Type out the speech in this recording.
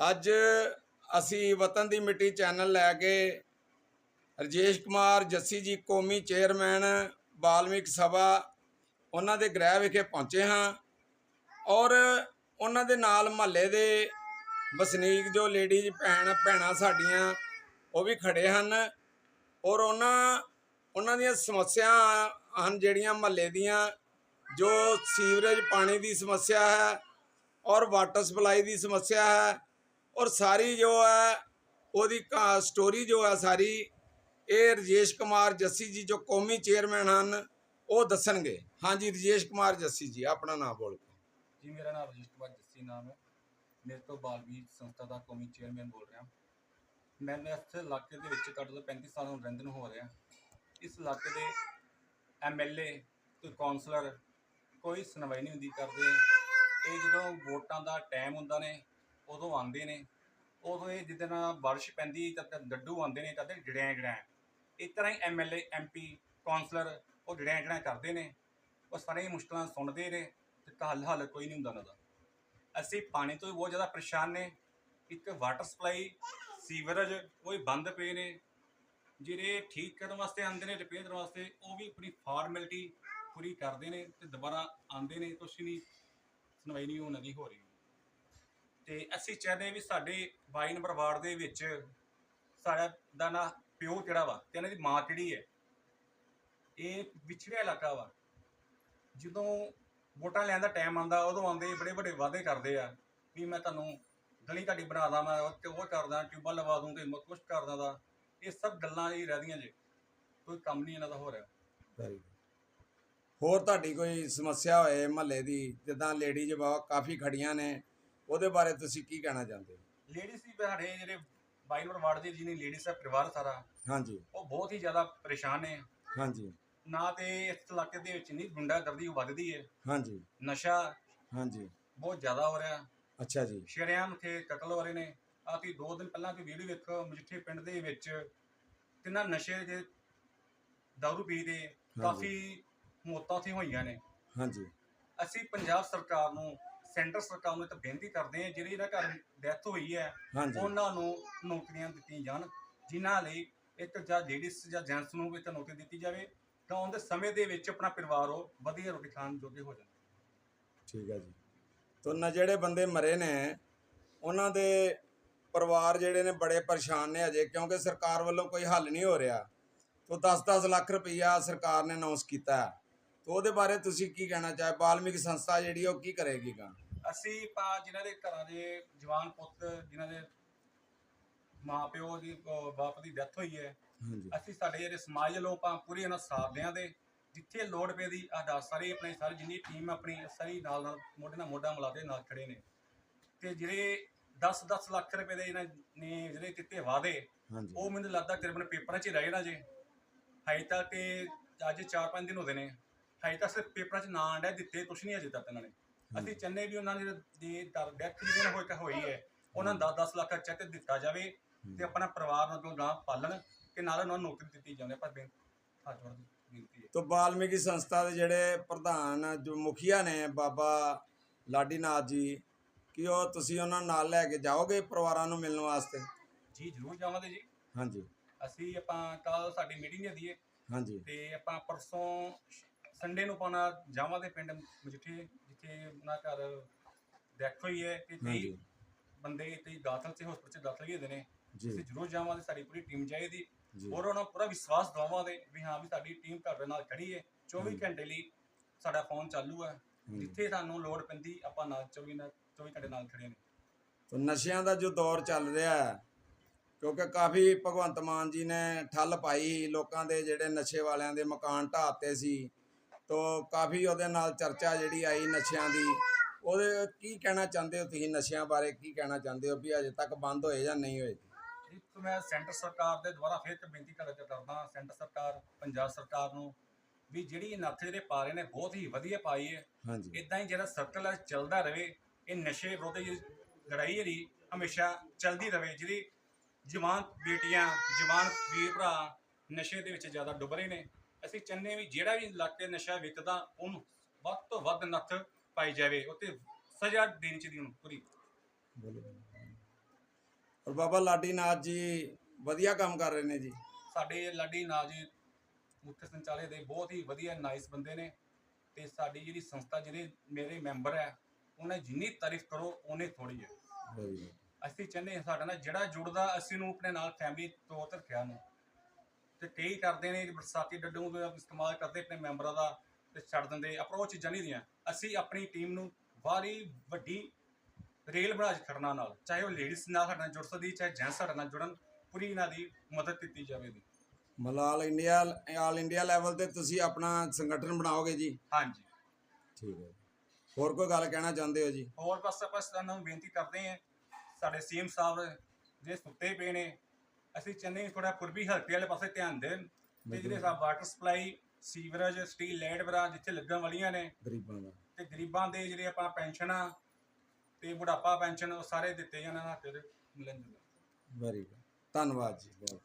ਅੱਜ ਅਸੀਂ ਵਤਨ ਦੀ ਮਿੱਟੀ ਚੈਨਲ ਲੈ ਕੇ ਰਜੇਸ਼ ਕੁਮਾਰ ਜੱਸੀ ਜੀ ਕੌਮੀ ਚੇਅਰਮੈਨ ਬਾਲਮਿਕ ਸਭਾ ਉਹਨਾਂ ਦੇ ਗ੍ਰਹਿ ਵਿਖੇ ਪਹੁੰਚੇ ਹਾਂ ਔਰ ਉਹਨਾਂ ਦੇ ਨਾਲ ਮਹੱਲੇ ਦੇ ਵਸਨੀਕ ਜੋ ਲੇਡੀਜ਼ ਭੈਣ ਭੈਣਾਂ ਸਾਡੀਆਂ, ਉਹ ਵੀ ਖੜੇ ਹਨ ਔਰ ਉਹਨਾਂ ਉਹਨਾਂ ਦੀਆਂ ਸਮੱਸਿਆ ਹਨ ਜਿਹੜੀਆਂ ਮਹੱਲੇ ਦੀਆਂ, ਜੋ ਸੀਵਰੇਜ ਪਾਣੀ ਦੀ ਸਮੱਸਿਆ ਹੈ ਔਰ ਵਾਟਰ ਸਪਲਾਈ ਦੀ ਸਮੱਸਿਆ ਹੈ ਔਰ ਸਾਰੀ ਜੋ ਹੈ, ਉਹਦੀ ਕਾ- ਸਟੋਰੀ ਜੋ ਹੈ ਸਾਰੀ, ਇਹ ਰਜੇਸ਼ ਕੁਮਾਰ ਜੱਸੀ ਜੀ ਜੋ ਕੌਮੀ ਚੇਅਰਮੈਨ ਹਨ, ਉਹ ਦੱਸਣਗੇ। ਹਾਂਜੀ, ਰਜੇਸ਼ ਕੁਮਾਰ ਜੱਸੀ ਜੀ, ਆਪਣਾ ਨਾਮ ਬੋਲ ਕੇ। ਜੀ, ਮੇਰਾ ਨਾਮ ਰਜੇਸ਼ ਕੁਮਾਰ ਜੱਸੀ ਨਾਮ ਹੈ। ਮੇਰੇ ਤੋਂ ਬਾਲਵੀਰ ਸੰਸਥਾ ਦਾ ਕੌਮੀ ਚੇਅਰਮੈਨ ਬੋਲ ਰਿਹਾ। ਮੈਂ ਇਸ ਇਲਾਕੇ ਦੇ ਵਿੱਚ ਘੱਟ ਤੋਂ 35 ਸਾਲ ਹੁਣ ਰਹਿੰਦੇ ਹੋ ਰਿਹਾ ਇਸ ਇਲਾਕੇ ਦੇ ਐਮਐਲਏ ਤੇ ਕਾਉਂਸਲਰ ਕੋਈ ਸੁਣਵਾਈ ਨਹੀਂ ਹੁੰਦੀ ਕਰਦੇ। ਇਹ ਜਦੋਂ ਵੋਟਾਂ ਦਾ ਟਾਈਮ ਹੁੰਦਾ ਨੇ ਉਦੋਂ ਆਉਂਦੇ ਨੇ, ਉਦੋਂ ਇਹ ਜਿੱਦਣ ਬਾਰਿਸ਼ ਪੈਂਦੀ, ਤਾਂ ਤਾਂ ਡੱਡੂ ਆਉਂਦੇ ਨੇ, ਤਾਂ ਜੜਿਆਂ ਜੜਿਆਂ ਇਸ ਤਰ੍ਹਾਂ ਹੀ ਐਮਐਲਏ ਐਮਪੀ ਕਾਉਂਸਲਰ ਉਹ ਜੜਿਆਂ ਜੜਿਆਂ ਕਰਦੇ ਨੇ, ਉਹ ਸਾਰੀਆਂ ਮੁਸ਼ਕਲਾਂ ਸੁਣਦੇ ਨੇ ਤੇ ਹੱਲ ਹੱਲ ਕੋਈ ਨਹੀਂ ਹੁੰਦਾ ਉਹਨਾਂ ਦਾ। ਅਸੀਂ ਪਾਣੀ ਤੋਂ ਵੀ ਬਹੁਤ ਜ਼ਿਆਦਾ ਪਰੇਸ਼ਾਨ ਨੇ। ਇੱਕ ਵਾਟਰ ਸਪਲਾਈ, ਸੀਵਰੇਜ, ਉਹ ਵੀ ਬੰਦ ਪਏ ਨੇ। ਜਿਹੜੇ ਠੀਕ ਕਰਨ ਵਾਸਤੇ ਆਉਂਦੇ ਨੇ, ਰਿਪੇਅਰ ਕਰਨ ਵਾਸਤੇ, ਉਹ ਵੀ ਆਪਣੀ ਫਾਰਮੈਲਿਟੀ ਪੂਰੀ ਕਰਦੇ ਨੇ ਤੇ ਦੁਬਾਰਾ ਆਉਂਦੇ ਨੇ, ਕੁਛ ਨਹੀਂ, ਸੁਣਵਾਈ ਨਹੀਂ ਉਹਨਾਂ ਦੀ ਹੋ ਰਹੀ। ਤੇ ਅਸੀਂ ਚਾਹੁੰਦੇ ਵੀ ਸਾਡੇ 22 ਨੰਬਰ ਵਾਰਡ ਦੇ ਵਿੱਚ ਸਾਡਾ ਦਾ ਨਾ ਪਿਓ ਜਿਹੜਾ ਵਾ ਤੇ ਇਹਨਾਂ ਦੀ ਮਾਂ ਕਿਹੜੀ ਹੈ? ਇਹ ਵਿਛੜਿਆ ਇਲਾਕਾ ਵਾ। ਜਦੋਂ ਵੋਟਾਂ ਲੈਣ ਦਾ ਟਾਈਮ ਆਉਂਦਾ, ਉਦੋਂ ਆਉਂਦੇ, ਬੜੇ ਵੱਡੇ ਵਾਅਦੇ ਕਰਦੇ ਆ ਵੀ ਮੈਂ ਤੁਹਾਨੂੰ ਗਲੀ ਤੁਹਾਡੀ ਬਣਾ ਦਾਂ, ਮੈਂ ਉਹ ਕਰਦਾ, ਟਿਊਬਾਂ ਲਵਾ ਦੂੰ ਤੇ ਮੈਂ, ਕੁਛ ਕਰਦਾ ਦਾ ਇਹ ਸਭ ਗੱਲਾਂ ਹੀ ਰਹਿਦੀਆਂ ਜੇ। ਕੋਈ ਕੰਮ ਨਹੀਂ ਇਹਨਾਂ ਦਾ ਹੋ ਰਿਹਾ। ਹੋਰ ਤੁਹਾਡੀ ਕੋਈ ਸਮੱਸਿਆ ਹੋਏ ਮਹੱਲੇ ਦੀ? ਜਿੱਦਾਂ ਲੇਡੀਜ਼ ਬਹੁਤ ਕਾਫੀ ਖੜੀਆਂ ਨੇ। ਉਹਦੇ ਬਾਰੇ ਤੁਸੀਂ ਕੀ ਕਹਿਣਾ ਚਾਹੁੰਦੇ ਹੋ? ਲੇਡੀਜ਼ ਵੀ ਸਾਡੇ ਜਿਹੜੇ 22 ਨੰਬਰ ਵਾਰਡ ਦੇ ਜਿਹਨੇ ਲੇਡੀਜ਼ ਦਾ ਪਰਿਵਾਰ ਸਾਰਾ ਹਾਂਜੀ। ਉਹ ਬਹੁਤ ਹੀ ਜ਼ਿਆਦਾ ਪਰੇਸ਼ਾਨ ਨੇ। ਹਾਂਜੀ। ਨਾ ਤੇ ਇਸ ਇਲਾਕੇ ਦੇ ਵਿੱਚ ਨਹੀਂ ਗੁੰਡਾਗਰਦੀ ਵੱਧਦੀ ਹੈ ਹਾਂਜੀ। ਨਸ਼ਾ ਹਾਂਜੀ। ਬਹੁਤ ਜ਼ਿਆਦਾ ਹੋ ਰਿਹਾ। ਅੱਛਾ ਜੀ। ਸ਼ਰੇਆਮ ਤੇ ਕਤਲ ਹੋ ਰਹੇ ਨੇ। ਤੁਸੀਂ ਦੋ ਦਿਨ ਪਹਿਲਾਂ ਦੀ ਵੀਡੀਓ ਵੇਖੋ ਮਜੀਠੇ ਪਿੰਡ ਦੇ ਵਿੱਚ ਕਿੰਨਾ ਨਸ਼ੇ ਦੇ ਦਾਰੂ ਪੀ ਦੇ ਕਾਫੀ ਮੌਤਾਂ ਉੱਥੇ ਹੋਈਆਂ ਨੇ। ਹਾਂਜੀ। ਅਸੀਂ ਪੰਜਾਬ ਸਰਕਾਰ ਨੂੰ ਸੈਂਟਰ ਸਰਕਾਰ ਨੂੰ ਤਾਂ ਬੇਨਤੀ ਕਰਦੇ ਹਾਂ ਜਿਹੜੀ ਇਹਨਾਂ ਘਰ ਡੈਥ ਹੋਈ ਹੈ ਹਾਂਜੀ। ਉਹਨਾਂ ਨੂੰ ਨੌਕਰੀਆਂ ਦਿੱਤੀਆਂ ਜਾਣ ਜਿਨ੍ਹਾਂ ਲਈ ਇੱਕ ਜਾਂ ਲੇਡੀਜ਼ ਜਾਂ ਜੈਂਟਸ ਨੂੰ ਇੱਕ ਨੌਕਰੀ ਦਿੱਤੀ ਜਾਵੇ ਤਾਂ ਉਹਦੇ ਸਮੇਂ ਦੇ ਵਿੱਚ ਆਪਣਾ ਪਰਿਵਾਰ ਉਹ ਵਧੀਆ ਰੋਟੀ ਖਾਣ ਜੋਗੇ ਹੋ ਜਾਣ ਠੀਕ ਹੈ ਜੀ। ਤੋ ਨਾ ਜਿਹੜੇ ਬੰਦੇ ਮਰੇ ਨੇ ਉਹਨਾਂ ਦੇ ਪਰਿਵਾਰ ਜਿਹੜੇ ਨੇ ਬੜੇ ਪਰੇਸ਼ਾਨ ਨੇ ਅਜੇ ਕਿਉਂਕਿ ਸਰਕਾਰ ਵੱਲੋਂ ਕੋਈ ਹੱਲ ਨਹੀਂ ਹੋ ਰਿਹਾ। ਤੋ 10-10 ਲੱਖ ਰੁਪਈਆ ਸਰਕਾਰ ਨੇ ਅਨਾਉਂਸ ਕੀਤਾ ਹੈ। ਤੋ ਉਹਦੇ ਬਾਰੇ ਤੁਸੀਂ ਕੀ ਕਹਿਣਾ ਚਾਹੇ? ਬਾਲਮਿਕ ਸੰਸਥਾ ਜਿਹੜੀ ਆ, ਉਹ ਕੀ ਕਰੇਗੀ ਗਾ? ਅਸੀਂ ਪਾ ਜਿਨ੍ਹਾਂ ਦੇ ਘਰਾਂ ਦੇ ਜਵਾਨ ਪੁੱਤ ਜਿਨ੍ਹਾਂ ਦੇ ਮਾਪਿਓ ਦੀ ਅਹ ਬਾਪ ਦੀ ਡੈਥ ਹੋਈ ਹੈ ਹਾਂਜੀ। ਅਸੀਂ ਸਾਡੇ ਜਿਹੜੇ ਸਮਾਜ ਵੱਲੋਂ ਆਪਾਂ ਪੂਰੀ ਉਹਨਾਂ ਸਾਥ ਦਿਆਂਦੇ ਜਿੱਥੇ ਲੋੜ ਪੈਦੀ ਆਡਾ ਸਾਰੇ ਆਪਣੇ ਸਾਰੇ ਜਿੰਨੀ ਟੀਮ ਆਪਣੀ ਸਾਰੀ ਨਾਲ ਨਾਲ ਮੋਢੇ ਨਾਲ ਮੋਢਾ ਮਿਲਾ ਕੇ ਨਾਲ ਖੜੇ ਨੇ। ਤੇ ਜਿਹੜੇ 10-10 ਲੱਖ ਰੁਪਏ ਦੇ ਇਹਨਾਂ ਨੇ ਜਿਹੜੇ ਵਾਅਦੇ ਹਾਂਜੀ। ਉਹ ਮੈਨੂੰ ਲੱਗਦਾ ਤਕਰੀਬਨ ਪੇਪਰਾਂ 'ਚ ਹੀ ਰਹਿ ਜਾਣਾ ਜੇ। ਹਾਈ ਤੱਕ ਤੇ ਅੱਜ 4-5 ਦਿਨ ਹੋ ਗਏ ਨੇ। ਹਾਈ ਤੱਕ ਸਿਰਫ ਪੇਪਰਾਂ 'ਚ ਨਾਂ ਆਂਡਾ ਦਿੱਤੇ ਕੁਛ ਨਹੀਂ ਅਜੇ ਤੱਕ ਇਹਨਾਂ ਨੇ। ਅਸੀਂ ਚਾਹੁੰਦੇ ਵੀ ਉਹਨਾਂ ਦੇ ਦੀ ਡੈਥ ਜਿਹਨਾਂ ਹੋਈ ਤਾਂ ਹੋਈ ਹੈ ਉਹਨਾਂ ਨੂੰ 10-10 ਲੱਖ ਚੈੱਕ ਦਿੱਤਾ ਜਾਵੇ ਤੇ ਆਪਣਾ ਪਰਿਵਾਰ ਨੂੰ ਅੱਗੋਂ ਗਾਂ ਪਾਲਣ ਤੇ ਨਾਲ ਉਹਨਾਂ ਨੂੰ ਨੌਕਰੀ ਦਿੱਤੀ ਜਾਵੇ ਪਰ ਹੱਥ ਜੋੜ ਦੀ ਬੇਨਤੀ ਹੈ। ਤੋ ਬਾਲਮਿਕੀ ਸੰਸਥਾ ਦੇ ਜਿਹੜੇ ਪ੍ਰਧਾਨ ਜੋ ਮੁਖੀਆ ਨੇ ਬਾਬਾ ਲਾਡੀਨਾਥ ਜੀ ਕਿ ਉਹ ਤੁਸੀਂ ਉਹਨਾਂ ਨੂੰ ਨਾਲ ਲੈ ਕੇ ਜਾਓਗੇ ਪਰਿਵਾਰਾਂ ਨੂੰ ਮਿਲਣ ਵਾਸਤੇ? ਜੀ ਜ਼ਰੂਰ ਜਾਵਾਂਗੇ ਜੀ। ਹਾਂਜੀ। ਅਸੀਂ ਆਪਾਂ ਕੱਲ ਸਾਡੀ ਮੀਟਿੰਗ ਹੁੰਦੀ ਹੈ ਹਾਂਜੀ। ਤੇ ਆਪਾਂ ਪਰਸੋਂ ਸੰਡੇ ਨੂੰ ਪਾਣਾ ਜਾਵਾਂਗੇ ਪਿੰਡ ਮਜੀਠੇ ਜਿੱਥੇ ਉਹਨਾਂ ਘਰ ਡੈਥ ਹੋਈ ਹੈ ਤੇ ਕਈ ਹਾਂਜੀ। ਬੰਦੇ ਤੇ ਦਾਖਲ ਤੇ ਹਸਪਤਾਲ ਚ ਦਾਖਲ ਵੀ ਹੁੰਦੇ ਨੇ। ਜੀ। ਅਸੀਂ ਜ਼ਰੂਰ ਜਾਵਾਂਗੇ ਸਾਡੀ ਪੂਰੀ ਟੀਮ ਜਾਏਗੀ। ਜੀ। ਔਰ ਉਹਨਾਂ ਨੂੰ ਪੂਰਾ ਵਿਸ਼ਵਾਸ ਦਿਵਾਵਾਂਗੇ ਵੀ ਹਾਂ ਵੀ ਸਾਡੀ ਟੀਮ ਤੁਹਾਡੇ ਨਾਲ ਖੜੀ ਹੈ। 24 ਘੰਟੇ ਲਈ ਸਾਡਾ ਫੋਨ ਚਾਲੂ ਹੈ। ਜਿੱਥੇ ਸਾਨੂੰ ਲੋੜ ਪੈਂਦੀ ਆਪਾਂ ਨਾਲ 24 ਨਾਲ 24 ਘੰਟੇ ਨਾਲ ਖੜੇ ਨੇ। ਤੋ ਨਸ਼ਿਆਂ ਦਾ ਜੋ ਦੌਰ ਚੱਲ ਰਿਹਾ ਹੈ ਕਿਉਂਕਿ ਕਾਫੀ ਭਗਵੰਤ ਮਾਨ ਜੀ ਨੇ ਠੱਲ ਪਾਈ ਲੋਕਾਂ ਦੇ ਜਿਹੜੇ ਨਸ਼ੇ ਵਾਲਿਆਂ ਦੇ ਮਕਾਨ ਢਾਤੇ ਸੀ। ਤੋ ਕਾਫੀ ਉਹਦੇ ਨਾਲ ਚਰਚਾ ਜਿਹੜੀ ਆਈ ਨਸ਼ਿਆਂ ਦੀ ਉਹਦੇ ਕੀ ਕਹਿਣਾ ਚਾਹੁੰਦੇ ਹੋ ਤੁਸੀਂ ਨਸ਼ਿਆਂ ਬਾਰੇ ਕੀ ਕਹਿਣਾ ਚਾਹੁੰਦੇ ਹੋ ਵੀ ਅਜੇ ਤੱਕ ਬੰਦ ਹੋਏ ਜਾਂ ਨਹੀਂ ਹੋਏ? ਇੱਕ ਮੈਂ ਸੈਂਟਰ ਸਰਕਾਰ ਦੇ ਦੁਆਰਾ ਫਿਰ ਇੱਕ ਬੇਨਤੀ ਕਰ ਕਰਦਾ ਸੈਂਟਰ ਸਰਕਾਰ ਪੰਜਾਬ ਸਰਕਾਰ ਨੂੰ ਵੀ ਜਿਹੜੀ ਨੱਥ ਜਿਹੜੇ ਪਾ ਰਹੇ ਨੇ ਬਹੁਤ ਹੀ ਵਧੀਆ ਪਾਈ ਹੈ। ਹਾਂਜੀ। ਇਦਾਂ ਹੀ ਜਿਹੜਾ ਸਰਕਲ ਚੱਲਦਾ ਰਵੇ ਇਹ ਨਸ਼ੇ ਵਿਰੁੱਧ ਜਿਹੜੀ ਲੜਾਈ ਜਿਹੜੀ ਹਮੇਸ਼ਾ ਚੱਲਦੀ ਰਵੇ ਜਿਹੜੀ ਜਵਾਨ ਬੇਟੀਆਂ ਜਵਾਨ ਵੀਰ ਭਰਾ ਨਸ਼ੇ ਦੇ ਵਿੱਚ ਜ਼ਿਆਦਾ ਡੁੱਬ ਰਹੇ ਨੇ। ਅਸੀਂ ਚਾਹੁੰਦੇ ਵੀ ਜਿਹੜਾ ਵੀ ਇਲਾਕੇ ਨਸ਼ਾ ਵਿਕਦਾ ਉਹਨੂੰ ਵੱਧ ਤੋਂ ਵੱਧ ਨੱਥ ਪਾਈ ਜਾਵੇ ਉੱਤੇ ਸਜ਼ਾ ਦੇਣੀ ਚਾਹੀਦੀ ਉਹਨੂੰ ਪੂਰੀ। ਔਰ ਬਾਬਾ ਲਾਡੀ ਨਾਥ ਜੀ ਵਧੀਆ ਕੰਮ ਕਰ ਰਹੇ ਨੇ ਜੀ। ਸਾਡੇ ਲਾਡੀ ਨਾਜ ਜੀ ਮੁੱਖ ਸੰਚਾਲਕ ਦੇ ਬਹੁਤ ਹੀ ਵਧੀਆ ਨਾਈਸ ਬੰਦੇ ਨੇ ਤੇ ਸਾਡੀ ਜਿਹੜੀ ਸੰਸਥਾ ਜਿਹੜੇ ਮੇਰੇ ਮੈਂਬਰ ਹੈ ਉਹਨੇ ਜਿੰਨੀ ਤਾਰੀਫ ਕਰੋ ਉਹਨੇ ਥੋੜੀ ਹੈ। ਅਸੀਂ ਚਾਹੁੰਦੇ ਸਾਡਾ ਨਾਲ ਜਿਹੜਾ ਜੁੜਦਾ ਅਸੀਂ ਨੂੰ ਆਪਣੇ ਨਾਲ ਫੈਮਿਲੀ ਤੌਰ ਤੇ ਰੱਖਿਆ ਨੂੰ ਤੇ ਕਈ ਕਰਦੇ ਨੇ ਬਰਸਾਤੀ ਡੱਡੂ ਦਾ ਇਸਤੇਮਾਲ ਕਰਦੇ ਆਪਣੇ ਮੈਂਬਰਾਂ ਦਾ ਤੇ ਛੱਡ ਦਿੰਦੇ ਅਪਰੋਚ ਚੀਜ਼ਾਂ ਨਹੀਂ ਦੀਆਂ ਅਸੀਂ ਆਪਣੀ ਟੀਮ ਨੂੰ ਬਾਹਰੀ ਵੱਡੀ ਰੇਲ ਬਣਾ ਕੇ ਖੜਨਾ ਨਾਲ ਚਾਹੇ ਉਹ ਲੇਡੀਜ਼ ਨਾਲ ਸਾਡੇ ਨਾਲ ਜੁੜ ਸਕਦੀ ਚਾਹੇ ਜੈਂਟਸ ਸਾਡੇ ਨਾਲ ਜੁੜਨ ਪੂਰੀ ਇਹਨਾਂ ਦੀ ਮਦਦ ਕੀਤੀ ਜਾਵੇ ਦੀ ਮਲਾਲ ਇੰਡੀਆ ਆਲ ਇੰਡੀਆ ਲੈਵਲ ਤੇ ਤੁਸੀਂ ਆਪਣਾ ਸੰਗਠਨ ਬਣਾਓਗੇ ਜੀ? ਹਾਂਜੀ। ਠੀਕ ਹੈ। ਹੋਰ ਕੋਈ ਗੱਲ ਕਹਿਣਾ ਚਾਹੁੰਦੇ ਹੋ ਜੀ? ਹੋਰ ਬਸ ਆਪਾਂ ਤੁਹਾਨੂੰ ਬੇਨਤੀ ਕਰਦੇ ਹਾਂ ਸਾਡੇ ਸੀਐਮ ਸਾਹਿਬ ਜੇ ਸੁੱਤੇ ਪਏ ਨੇ ਅਸੀਂ ਚਾਹੁੰਦੇ ਥੋੜਾ ਪੂਰਬੀ ਹਲਕੇ ਵਾਲੇ ਪਾਸੇ ਧਿਆਨ ਦੇਣ ਤੇ ਜਿਹੜੇ ਸਾ water supply sewerage street light ਵਰਾ ਜਿੱਥੇ ਲੱਗਣ ਵਾਲੀਆਂ ਨੇ ਗਰੀਬਾਂ ਦਾ। ਤੇ ਗਰੀਬਾਂ ਦੇ ਜਿਹੜੇ ਆਪਾਂ ਪੈਨਸ਼ਨ ਤੇ ਬੁਢਾਪਾ ਪੈਨਸ਼ਨ ਉਹ ਸਾਰੇ ਦਿੱਤੇ ਜਾਣ ਨਾ ਜੁਲਣ। ਵੈਰੀ ਗੁੱਡ ਧੰਨਵਾਦ ਜੀ ਬਹੁਤ।